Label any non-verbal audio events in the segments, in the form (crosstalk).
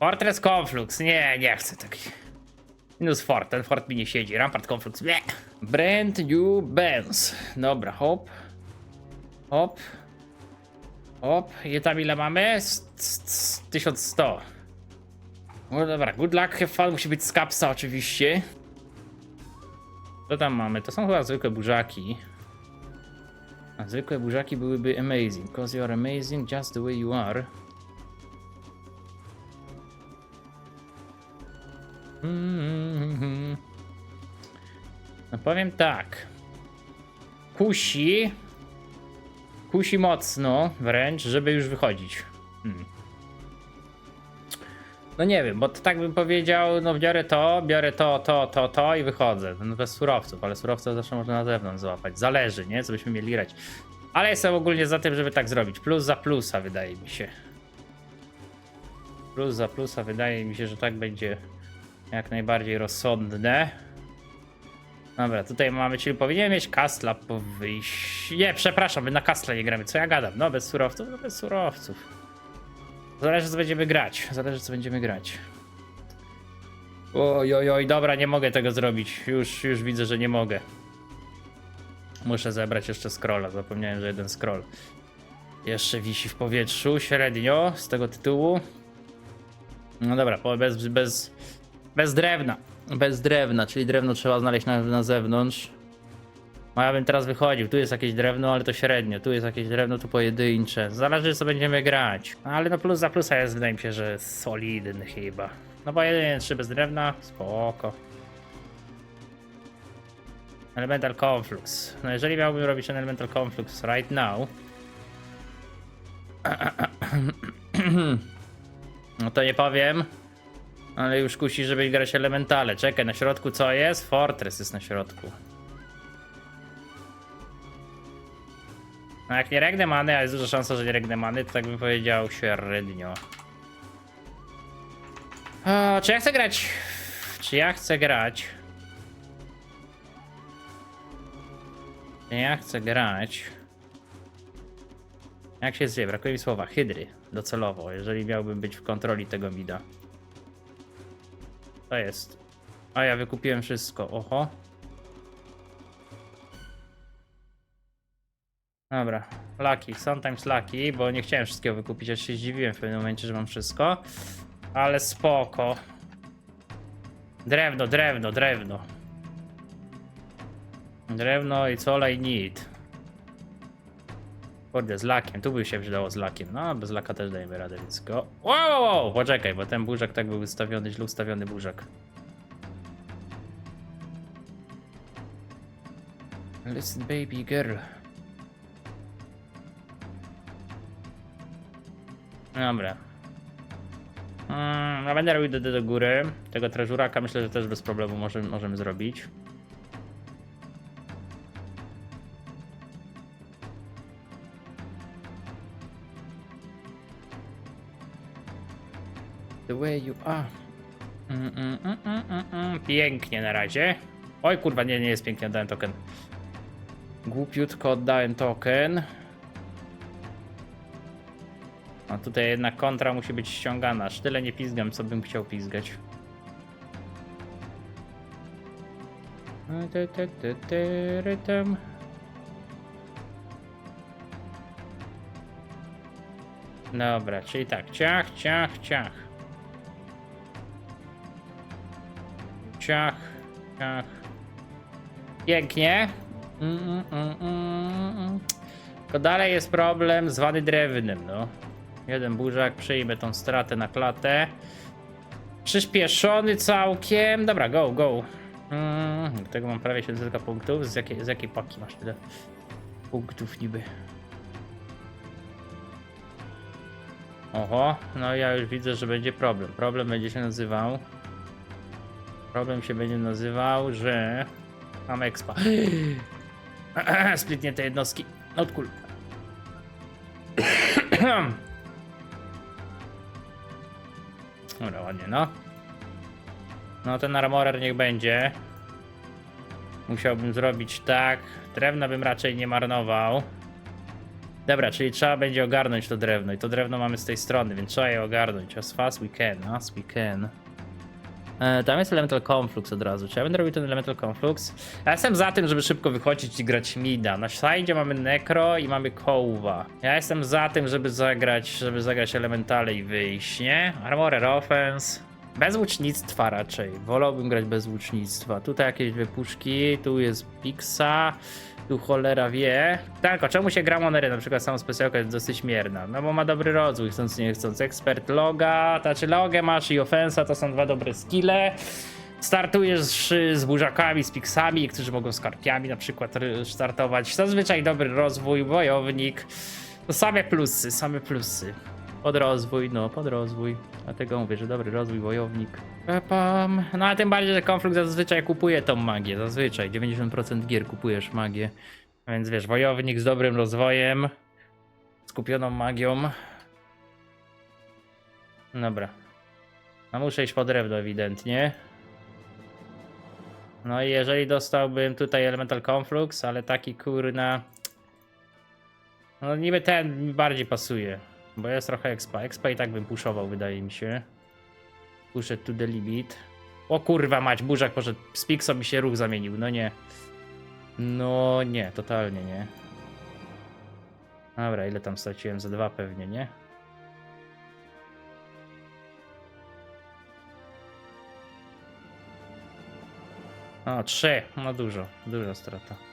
Fortress Conflux. Nie, nie chcę takich. Minus fort, ten fort mi nie siedzi. Rampart Conflux. Nie. Brand New Benz. Dobra, hop. Hop. Hop. I tam ile mamy? S- s- s- 1100. No dobra, good luck, have fun. Musi być z kapsa oczywiście. Co tam mamy? To są chyba zwykłe burzaki. A zwykłe burzaki byłyby amazing. Cause you are amazing just the way you are. Mhm. No powiem tak. Kusi. Kusi mocno wręcz, żeby już wychodzić. Hmm. No nie wiem, bo to tak bym powiedział, no biorę to, biorę to, to, to, to i wychodzę. No bez surowców, ale surowce zawsze można na zewnątrz złapać. Zależy, nie? Co byśmy mieli grać. Ale jestem ogólnie za tym, żeby tak zrobić. Plus za plusa wydaje mi się. Plus za plusa wydaje mi się, że tak będzie jak najbardziej rozsądne. Dobra, tutaj mamy, czyli powinien mieć kastla po wyjściu. Nie, przepraszam, my na kastla nie gramy. Co ja gadam? No bez surowców, no bez surowców. Zależy co będziemy grać. Zależy co będziemy grać. Oj, oj, oj, dobra, nie mogę tego zrobić. Już, już widzę, że nie mogę. Muszę zebrać jeszcze scrolla. Zapomniałem, że jeden scroll jeszcze wisi w powietrzu średnio z tego tytułu. No dobra, bez, bez, bez drewna. Bez drewna, czyli drewno trzeba znaleźć na, na zewnątrz. No ja bym teraz wychodził. Tu jest jakieś drewno, ale to średnio. Tu jest jakieś drewno, tu pojedyncze. Zależy co będziemy grać. No, ale no plus za plusa jest, wydaje mi się, że solidny chyba. No bo jeden, trzy bez drewna, spoko. Elemental Conflux. No jeżeli miałbym robić ten Elemental Conflux right now, (clears throat) no to nie powiem, ale już kusi, żeby grać elementale. Czekaj, na środku co jest? Fortress jest na środku. No jak nie regnę many, a jest duża szansa, że nie regnę many, to tak bym powiedział średnio. O, czy ja chcę grać? Czy ja chcę grać? Czy ja chcę grać? Jak się zwie? Brakuje mi słowa. Hydry. Docelowo, jeżeli miałbym być w kontroli tego mida. To jest. A ja wykupiłem wszystko. Oho. Dobra, lucky, sometimes lucky, bo nie chciałem wszystkiego wykupić, aż się zdziwiłem w pewnym momencie, że mam wszystko. Ale spoko. Drewno, drewno, drewno. Drewno i all I need. Kurde, z lakiem, tu by się przydało z lakiem. No, bez laka też dajemy radę, więc go... Wow, wow, poczekaj, bo ten burzak tak był wystawiony, źle ustawiony burzak. Listen, baby girl. Dobra. Mm, no będę robił do, do, do góry. Tego treżuraka myślę, że też bez problemu możemy, możemy zrobić. Way you are. Mm, mm, mm, mm, mm, mm. Pięknie na razie. Oj kurwa, nie, nie jest pięknie, oddałem token. Głupiutko oddałem token. A tutaj jednak kontra musi być ściągana. Aż tyle nie pizgam, co bym chciał pizgać. Rytm. Dobra, czyli tak, ciach, ciach, ciach. Ciach, ciach. Pięknie. Mm, mm, mm, mm. Tylko dalej jest problem z wady drewnym, no. Jeden burzak, przyjmę tą stratę na klatę. Przyspieszony całkiem. Dobra, go, go. Mm, tego mam prawie 700 punktów. Z jakiej, z jakiej paki masz tyle punktów niby? Oho, no ja już widzę, że będzie problem. Problem będzie się nazywał. Problem się będzie nazywał, że mam expa. (gasps) Splitnięte jednostki. Cool. (clears throat) Dobra, ładnie, no. No ten armorer niech będzie. Musiałbym zrobić tak. Drewna bym raczej nie marnował. Dobra, czyli trzeba będzie ogarnąć to drewno i to drewno mamy z tej strony, więc trzeba je ogarnąć as fast we can, as we can. E, tam jest Elemental Conflux od razu. Czy ja będę robił ten Elemental Conflux? Ja jestem za tym, żeby szybko wychodzić i grać Mida. Na side mamy Necro i mamy Kołwa. Ja jestem za tym, żeby zagrać, żeby zagrać Elementale i wyjść, nie? Armorer Offense. Bez łucznictwa raczej. Wolałbym grać bez łucznictwa. Tutaj jakieś wypuszki, tu jest Pixa, tu cholera wie. Tak, o czemu się gra Monery? Na przykład sama specjalka jest dosyć mierna. No bo ma dobry rozwój, chcąc nie chcąc. Ekspert Loga, znaczy Logę masz i Offensa to są dwa dobre skille. Startujesz z, burzakami, z piksami, którzy mogą z karpiami na przykład startować. Zazwyczaj dobry rozwój, wojownik. To same plusy, same plusy. Podrozwój, no podrozwój. Dlatego mówię, że dobry rozwój, wojownik. Pam. No a tym bardziej, że konflikt zazwyczaj kupuje tą magię. Zazwyczaj 90% gier kupujesz magię. Więc wiesz, wojownik z dobrym rozwojem, skupioną magią. Dobra. No muszę iść po drewno ewidentnie. No i jeżeli dostałbym tutaj Elemental Conflux, ale taki kurna... No niby ten bardziej pasuje, bo jest trochę expa. Expa i tak bym puszował, wydaje mi się. Puszę to the limit. O kurwa mać, burzak poszedł, z Pixo mi się ruch zamienił, no nie. No nie, totalnie nie. Dobra, ile tam straciłem? Za dwa pewnie, nie? O, trzy. No dużo, duża strata.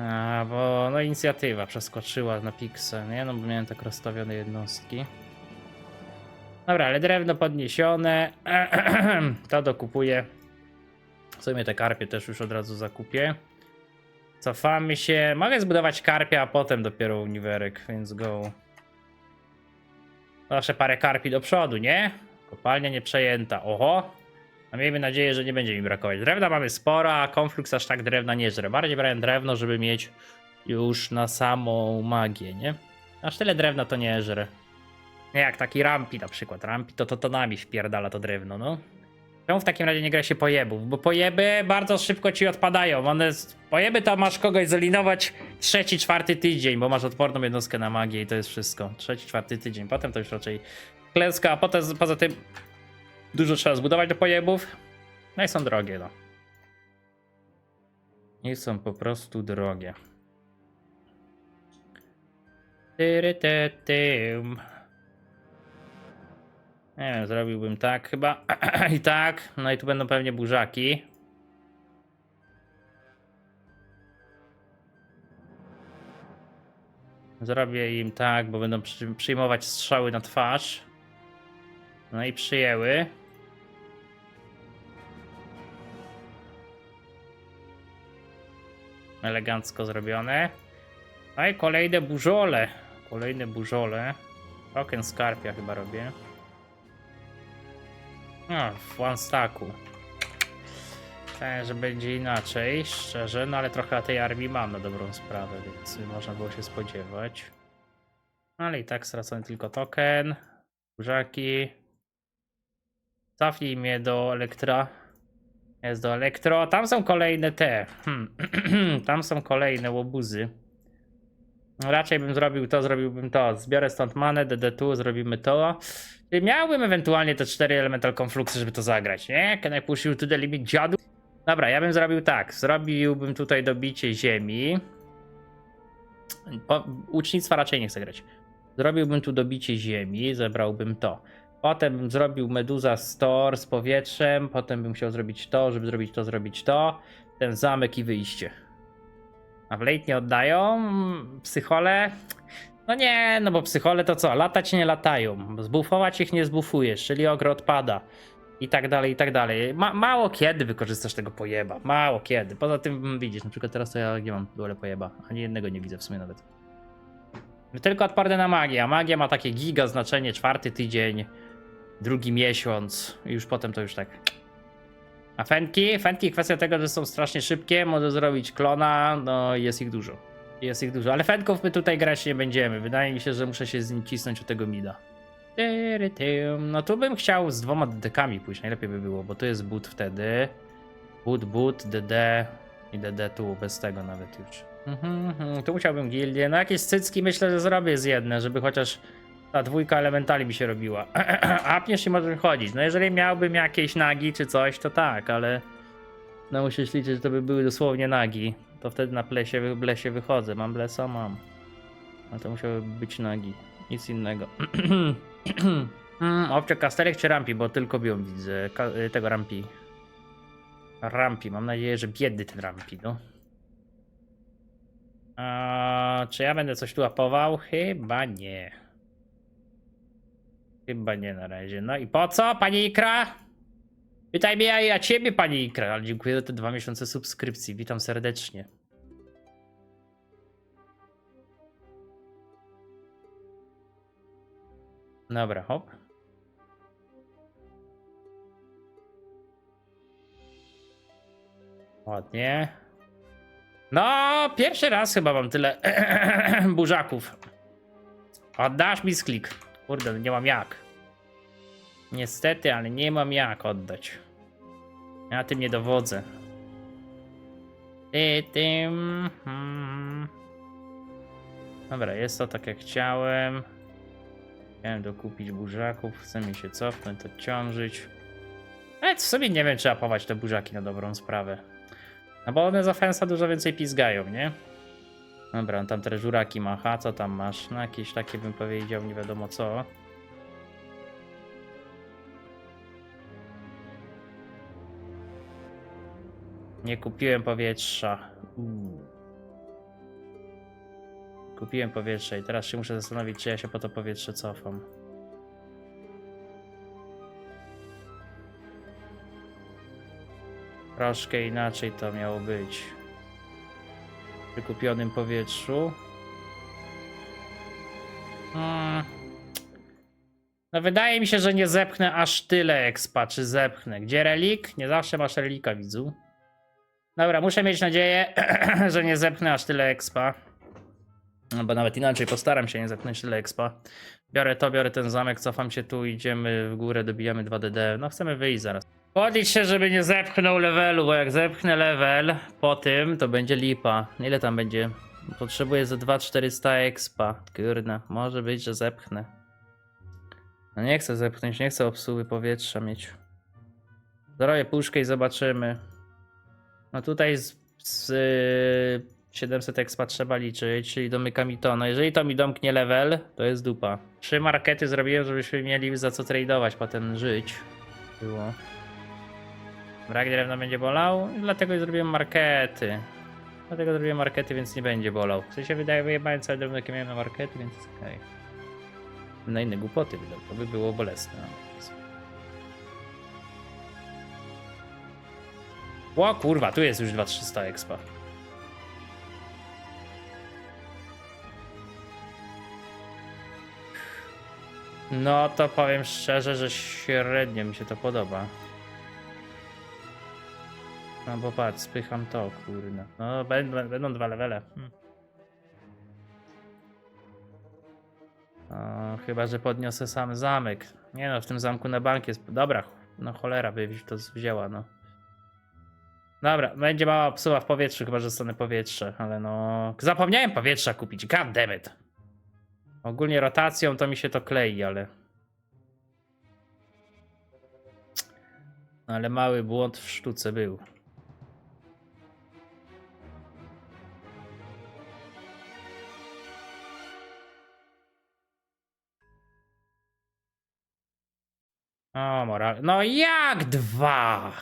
A, bo no inicjatywa przeskoczyła na Pixel, nie? No bo miałem tak rozstawione jednostki. Dobra, ale drewno podniesione. (clears throat) to dokupuję. W sumie te karpie też już od razu zakupię. Cofamy się. Mogę zbudować karpia, a potem dopiero uniwerek, więc go. Zawsze parę karpi do przodu, nie? Kopalnia nie przejęta. Oho. A miejmy nadzieję, że nie będzie mi brakować. Drewna mamy sporo, a konflikt aż tak drewna nie żre. Bardziej brałem drewno, żeby mieć już na samą magię, nie? Aż tyle drewna to nie żre. Nie jak taki rampi na przykład. Rampi to totonami wpierdala to drewno, no. Czemu w takim razie nie gra się pojebów? Bo pojeby bardzo szybko ci odpadają. One. Pojeby to masz kogoś zelinować trzeci, czwarty tydzień, bo masz odporną jednostkę na magię i to jest wszystko. Trzeci, czwarty tydzień. Potem to już raczej klęska, a potem poza tym dużo trzeba zbudować do pojebów. No i są drogie, no. I są po prostu drogie. Nie wiem, zrobiłbym tak chyba. (clears throat) I tak. No i tu będą pewnie burzaki. Zrobię im tak, bo będą przy, przyjmować strzały na twarz. No i przyjęły. Elegancko zrobione. No i kolejne burzole. Kolejne burzole. Token skarpia chyba robię. No, w one stacku. Myślałem, że będzie inaczej, szczerze, no ale trochę tej armii mam na dobrą sprawę, więc można było się spodziewać. Ale i tak stracony tylko token. Burzaki. Cofnij mnie do Elektra. Jest do Elektro. Tam są kolejne te. Hmm. (clears throat) Tam są kolejne łobuzy. Raczej bym zrobił to, zrobiłbym to. Zbiorę stąd manę, DD2, zrobimy to. Miałbym ewentualnie te cztery Elemental Confluxy, żeby to zagrać, nie? Can I push you to the limit, dziadu? Dobra, ja bym zrobił tak. Zrobiłbym tutaj dobicie ziemi. Po, łucznictwa raczej nie chcę grać. Zrobiłbym tu dobicie ziemi, zebrałbym to. Potem zrobił Meduza Store z powietrzem, potem bym chciał zrobić to, żeby zrobić to, zrobić to. Ten zamek i wyjście. A w late nie oddają? Psychole? No nie, no bo psychole to co? Latać nie latają. Zbufować ich nie zbufujesz, czyli ogro odpada. I tak dalej, i tak dalej. Ma, mało kiedy wykorzystasz tego pojeba. Mało kiedy. Poza tym widzisz, na przykład teraz to ja nie mam dole pojeba. Ani jednego nie widzę w sumie nawet. Tylko odporne na magię, a magia ma takie giga znaczenie, czwarty tydzień, drugi miesiąc i już potem to już tak. A fenki? Fenki kwestia tego, że są strasznie szybkie, może zrobić klona, no jest ich dużo. Jest ich dużo, ale fenków my tutaj grać nie będziemy. Wydaje mi się, że muszę się z nim cisnąć u tego mida. No tu bym chciał z dwoma DD-kami pójść, najlepiej by było, bo to jest boot wtedy. Boot, boot, DD i DD tu, bez tego nawet już. Mhm, mhm, tu musiałbym gildię. No jakieś cycki myślę, że zrobię z jedne, żeby chociaż ta dwójka elementali mi się robiła. (clears throat) Apniesz i możemy chodzić. No jeżeli miałbym jakieś nagi czy coś, to tak, ale no musisz liczyć, że to by były dosłownie nagi. To wtedy na plesie, blesie wychodzę. Mam blesa? Mam. Ale to musiały być nagi. Nic innego. (clears throat) mm, Obcie kastelek czy rampi, bo tylko bią widzę. Ka y, tego rampi. Rampi, mam nadzieję, że biedny ten rampi, no. A, czy ja będę coś tu apował? Chyba nie. Chyba nie na razie. No i po co, pani Ikra? Pytaj mnie, a ja ciebie, pani Ikra. Ale dziękuję za te dwa miesiące subskrypcji. Witam serdecznie. Dobra, hop. Ładnie. No, pierwszy raz chyba mam tyle (clears throat) burzaków. Oddasz mi sklik. Kurde, nie mam jak. Niestety, ale nie mam jak oddać. Ja tym nie dowodzę. Ty, tym. hmm. Dobra, jest to tak jak chciałem. Chciałem dokupić burzaków, chce mi się cofnąć, odciążyć. Ale w sobie nie wiem, czy apować te burzaki na dobrą sprawę. No bo one za fensa dużo więcej pizgają, nie? Dobra, on tam te żuraki macha, co tam masz? No jakieś takie bym powiedział, nie wiadomo co. Nie kupiłem powietrza. Uuu. Kupiłem powietrze i teraz się muszę zastanowić, czy ja się po to powietrze cofam. Troszkę inaczej to miało być. Przy kupionym powietrzu. Hmm. No wydaje mi się, że nie zepchnę aż tyle expa, czy zepchnę. Gdzie relik? Nie zawsze masz relika, widzu. Dobra, muszę mieć nadzieję, (clears throat) że nie zepchnę aż tyle expa. No bo nawet inaczej, postaram się nie zepchnąć tyle expa. Biorę to, biorę ten zamek, cofam się tu, idziemy w górę, dobijamy 2DD. No chcemy wyjść zaraz. Modlić się, żeby nie zepchnął levelu, bo jak zepchnę level po tym, to będzie lipa. Ile tam będzie? Potrzebuję ze 2400 expa. Kurna, może być, że zepchnę. No nie chcę zepchnąć, nie chcę obsługi powietrza mieć. Zrobię puszkę i zobaczymy. No tutaj z, z y, 700 expa trzeba liczyć, czyli domyka mi to. No jeżeli to mi domknie level, to jest dupa. Trzy markety zrobiłem, żebyśmy mieli za co tradeować, potem żyć. Było. Brak drewna będzie bolał, dlatego zrobiłem markety. Dlatego zrobiłem markety, więc nie będzie bolał. W sensie wydaje, wyjebałem całe drewno, jakie miałem na markety, więc okej. Na inne głupoty wydał, to by było bolesne. O kurwa, tu jest już 2300 expa. No to powiem szczerze, że średnio mi się to podoba. No bo patrz, spycham to, kurna. No będą, będą dwa levele. Hmm. O, chyba, że podniosę sam zamek. Nie no, w tym zamku na bank jest... Dobra, no cholera by to wzięła, no. Dobra, będzie mała psuła w powietrzu, chyba że dostanę powietrze, ale no... Zapomniałem powietrza kupić, god. Ogólnie rotacją to mi się to klei, ale... Ale mały błąd w sztuce był. O, moral. No jak dwa?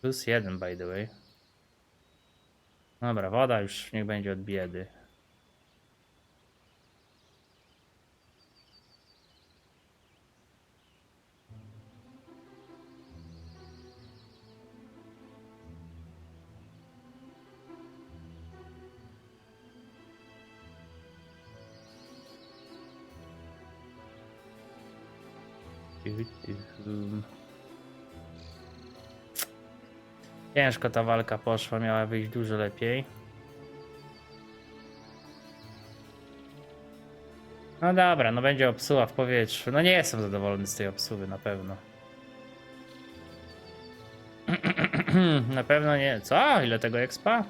Plus jeden, by the way. Dobra, woda już niech będzie od biedy. Ciężko ta walka poszła, miała wyjść dużo lepiej. No dobra, no będzie obsuwa w powietrzu. No nie jestem zadowolony z tej obsuwy, na pewno. (clears throat) na pewno nie. Co? Ile tego expa?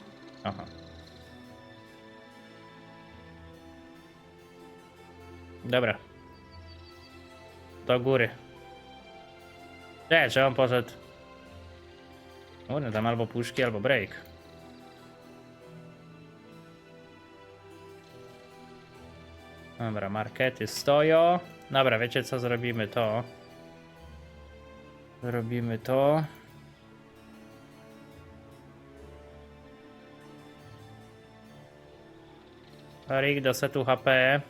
Aha. Dobra. Do góry. Nie, czy on poszedł? Kurde, tam albo puszki, albo break. Dobra, markety stoją. Dobra, wiecie co zrobimy to? Zrobimy to. Rig do setu HP.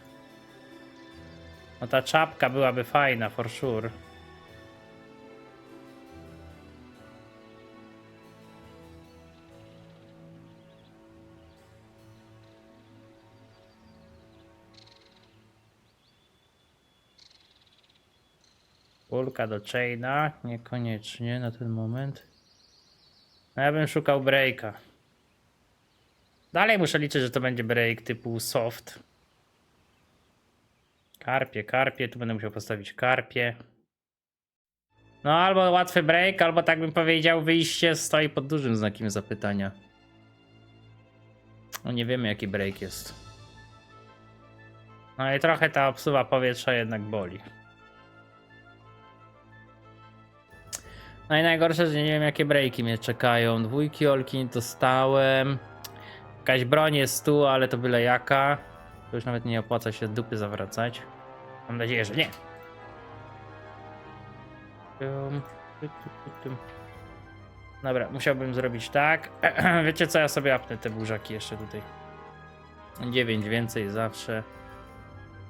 No ta czapka byłaby fajna, for sure. Kulka do chaina, niekoniecznie na ten moment. No ja bym szukał breaka. Dalej muszę liczyć, że to będzie break typu soft. Karpie, karpie, tu będę musiał postawić karpie. No albo łatwy break, albo tak bym powiedział, wyjście stoi pod dużym znakiem zapytania. No nie wiemy jaki break jest. No i trochę ta obsuwa powietrza jednak boli. No i najgorsze, że nie wiem jakie breaki mnie czekają. Dwójki olki nie dostałem. Jakaś broń jest tu, ale to byle jaka. To już nawet nie opłaca się dupy zawracać. Mam nadzieję, że nie. Dobra, musiałbym zrobić tak. (clears throat) Wiecie co, ja sobie apnę te burzaki jeszcze tutaj. 9 więcej zawsze.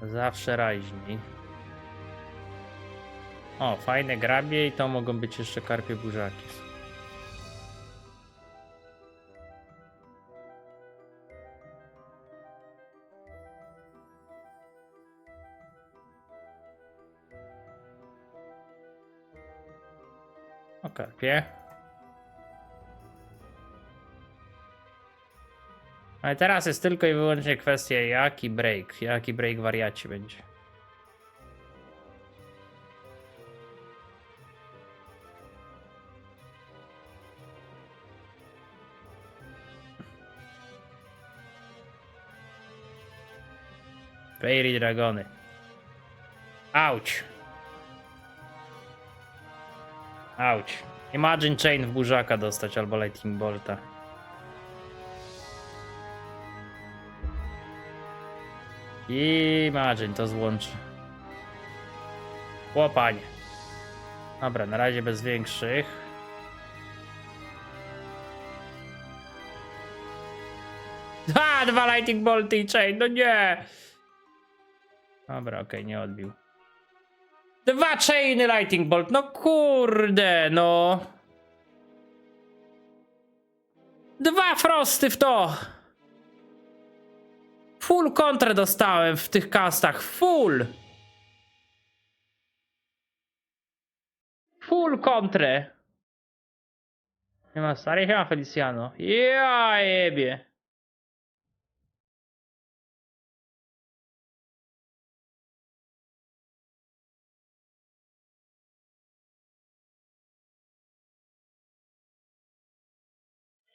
Zawsze raźniej. O, fajne grabie i to mogą być jeszcze karpie burzaki. O karpie. Ale teraz jest tylko i wyłącznie kwestia jaki break, jaki break wariaci będzie. Fairy Dragony. Auć. Auć. Imagine Chain w burzaka dostać albo Lightning Bolta. Imagine to złączy. Łopanie. Dobra, na razie bez większych. Ha! Dwa Lightning Bolty i Chain, no nie! Dobra, okej, nie odbił. Dwa chainy Lightning Bolt, no kurde, no. Dwa frosty w to. Full kontrę dostałem w tych kastach, full. Full kontrę. Nie ma nie ma Feliciano. Ja jebie.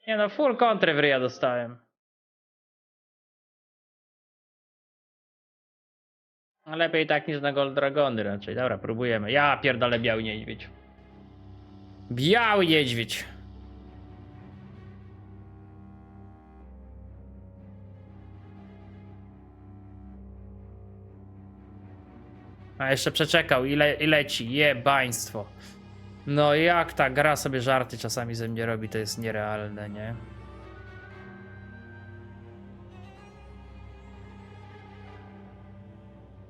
Nie no, full kontrę w ryja dostałem. Lepiej tak niż na Gold Dragony raczej. Dobra, próbujemy. Ja pierdolę biały niedźwiedź. Biały niedźwiedź. A jeszcze przeczekał i, le i leci. Jebaństwo. No jak ta gra sobie żarty czasami ze mnie robi, to jest nierealne, nie?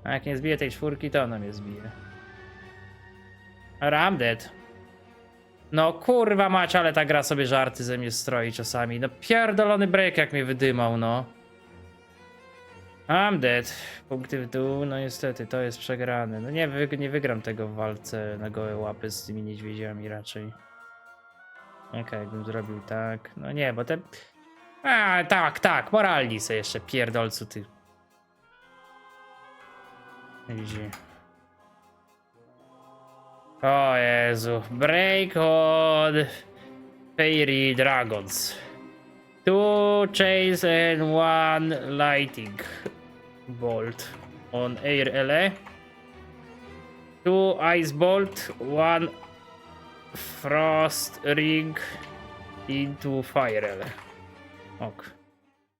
A jak nie zbije tej czwórki, to ona mnie zbije. I'm dead. No kurwa mać, ale ta gra sobie żarty ze mnie stroi czasami. No pierdolony break jak mnie wydymał, no. I'm dead. Punkty w dół, no niestety, to jest przegrane. No nie, wy, nie wygram tego w walce na gołe łapy z tymi niedźwiedziami raczej. Okej, jakbym zrobił tak. No nie, bo te... A, tak, tak, moralni se jeszcze, pierdolcu ty. Widzi. O Jezu, break od Fairy Dragons. Two chains and one lighting bolt on air LE. Two ice bolt, one frost ring into fire LE. Ok.